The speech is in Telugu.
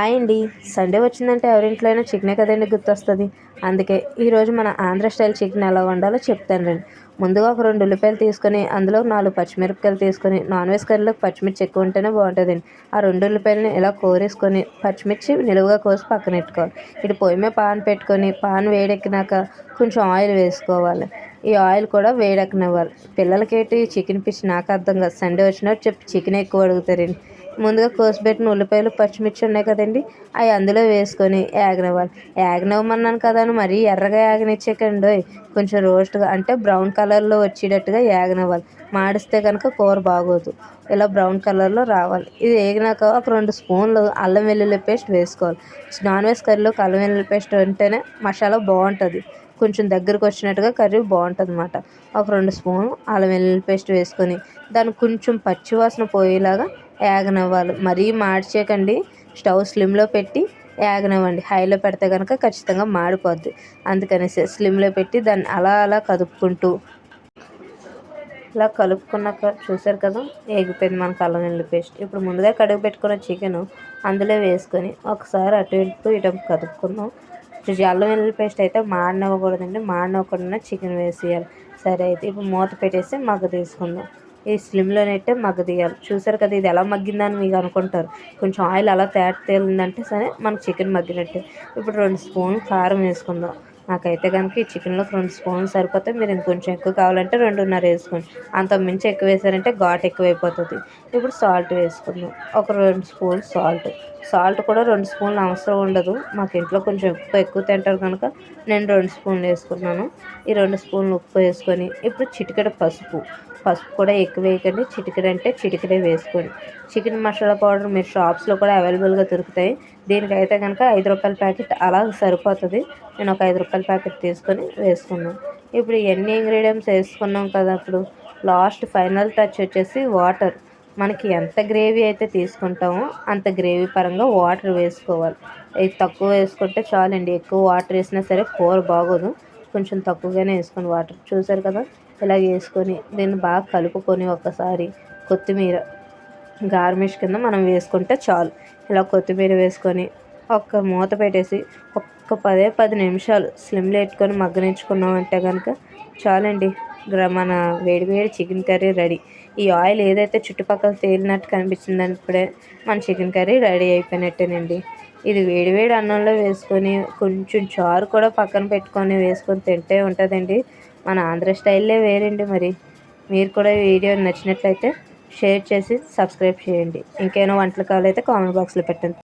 హాయ్ అండి సండే వచ్చిందంటే ఎవరింట్లో అయినా చికెనే కదండి గుర్తొస్తుంది. అందుకే ఈరోజు మన ఆంధ్ర స్టైల్ చికెన్ ఎలా వండాలో చెప్తాను రండి. ముందుగా ఒక రెండు ఉల్లిపాయలు తీసుకొని అందులో నాలుగు పచ్చిమిరపకాయలు తీసుకొని నాన్ వెజ్ కర్రీలోకి పచ్చిమిర్చి ఎక్కువ ఉంటేనే బాగుంటుందండి. ఆ రెండు ఉల్లిపాయలని ఇలా కోరేసుకొని పచ్చిమిర్చి నిలువుగా కోసి పక్కన పెట్టుకోవాలి. ఇటు పొయ్యి మీద పాన్ పెట్టుకొని పాన్ వేడెక్కినాక కొంచెం ఆయిల్ వేసుకోవాలి. ఈ ఆయిల్ కూడా వేడెక్కనివ్వాలి. పిల్లలకేటి చికెన్ పిచ్చి నాకు అర్థం కాదు. సండే వచ్చినట్టు చెప్పి చికెన్ ఎక్కువ అడుగుతారండి ముందుగా కోసిపెట్టిన ఉల్లిపాయలు పచ్చిమిర్చి ఉన్నాయి కదండి అవి అందులో వేసుకొని యాగనివ్వాలి. యాగనివ్వమన్నాను కదా అని మరీ ఎర్రగా యాగనిచ్చేకండి కొంచెం రోస్ట్గా అంటే బ్రౌన్ కలర్లో వచ్చేటట్టుగా యాగనివ్వాలి. మాడిస్తే కనుక కూర బాగోదు. ఇలా బ్రౌన్ కలర్లో రావాలి. ఇది వేగినాక ఒక రెండు స్పూన్లు అల్లం వెల్లుల్లి పేస్ట్ వేసుకోవాలి. నాన్ వెజ్ కర్రీలోకి అల్లం వెల్లుల్లి పేస్ట్ ఉంటేనే మసాలా బాగుంటుంది. కొంచెం దగ్గరకు వచ్చినట్టుగా కర్రీ బాగుంటుంది అన్నమాట ఒక రెండు స్పూన్ అల్లం వెల్లుల్లి పేస్ట్ వేసుకొని దాన్ని కొంచెం పచ్చివాసన పోయేలాగా యాగనివ్వాలి. మరీ మాడ్చేయకండి స్టవ్ స్లిమ్లో పెట్టి యాగనివ్వండి. హైలో పెడితే కనుక ఖచ్చితంగా మాడిపోద్ది. అందుకనేసి స్లిమ్లో పెట్టి దాన్ని అలా అలా కదుపుకుంటూ. ఇలా కలుపుకున్నాక చూసారు కదా ఏగిపోయింది మనకు అల్లం వెల్లుల్లి పేస్ట్. ఇప్పుడు ముందుగా కడుగు పెట్టుకున్న చికెన్ అందులో వేసుకొని ఒకసారి అటు ఇటు ఇటు కదుపుకుందాం. అల్లం వెల్లుల్లి పేస్ట్ అయితే మాడనివ్వకూడదండి. మాడనివ్వకుండా చికెన్ వేసేయాలి. సరే అయితే ఇప్పుడు మూత పెట్టేసి మగ్గ తీసుకుందాం. ఈ స్లిమ్లోనైతే మగ్గదీయాలి. చూసారు కదా ఇది ఎలా మగ్గిందని మీకు అనుకుంటారు. కొంచెం ఆయిల్ అలా తేట తేలిందంటే సరే మనకు చికెన్ మగ్గినట్టే. ఇప్పుడు రెండు స్పూన్ కారం వేసుకుందాం. నాకైతే కనుక ఈ చికెన్లో రెండు స్పూన్ సరిపోతే మీరు ఇంకొంచెం ఎక్కువ కావాలంటే రెండున్నర వేసుకోండి. అంత మించి ఎక్కువ వేసారంటే ఘాట్ ఎక్కువైపోతుంది. ఇప్పుడు సాల్ట్ వేసుకుందాం. ఒక రెండు స్పూన్ సాల్ట్. సాల్ట్ కూడా రెండు స్పూన్లు అవసరం ఉండదు. మాకు ఇంట్లో కొంచెం ఉప్పు ఎక్కువ తింటారు కనుక నేను రెండు స్పూన్లు వేసుకున్నాను. ఈ రెండు స్పూన్లు ఉప్పు వేసుకొని ఇప్పుడు చిటికెడ పసుపు. పసుపు కూడా ఎక్కువ వేయకండి. చిటికెడ అంటే చిటికెడే వేసుకోండి. చికెన్ మసాలా పౌడర్ మీరు షాప్స్లో కూడా అవైలబుల్గా దొరుకుతాయి. దీనికైతే కనుక ఐదు రూపాయల ప్యాకెట్ అలా సరిపోతుంది. నేను ఒక ఐదు రూపాయల ప్యాకెట్ తీసుకొని వేసుకున్నాం. ఇప్పుడు ఎన్ని ఇంగ్రీడియంట్స్ వేసుకున్నాం కదా అప్పుడు? లాస్ట్ ఫైనల్ టచ్ వచ్చేసి వాటర్. మనకి ఎంత గ్రేవీ అయితే తీసుకుంటామో అంత గ్రేవీ పరంగా వాటర్ వేసుకోవాలి. ఇది తక్కువ వేసుకుంటే చాలండి. ఎక్కువ వాటర్ వేసినా సరే కూర బాగోదు. కొంచెం తక్కువగానే వేసుకొని వాటర్. చూసారు కదా? ఇలా వేసుకొని దీన్ని బాగా కలుపుకొని ఒకసారి కొత్తిమీర గార్నిష్ కింద మనం వేసుకుంటే చాలు. ఇలా కొత్తిమీర వేసుకొని ఒక్క మూత పెట్టేసి ఒక్క పదే పది నిమిషాలు స్లిమ్లో పెట్టుకొని మగ్గనించుకున్నామంటే కనుక చాలండి. మన వేడి వేడి చికెన్ కర్రీ రెడీ. ఈ ఆయిల్ ఏదైతే చుట్టుపక్కల తేలినట్టు కనిపించిందప్పుడే మన చికెన్ కర్రీ రెడీ అయిపోయినట్టేనండి. ఇది వేడి వేడి అన్నంలో వేసుకొని కొంచెం చారు కూడా పక్కన పెట్టుకొని వేసుకొని తింటే ఉంటుందండి. మన ఆంధ్ర స్టైల్లే వేరండి మరి. మీరు కూడా వీడియో నచ్చినట్లయితే షేర్ చేసి సబ్స్క్రైబ్ చేయండి. ఇంకేమైనా వంటలు కావాలైతే కామెంట్ బాక్స్లో పెట్టండి.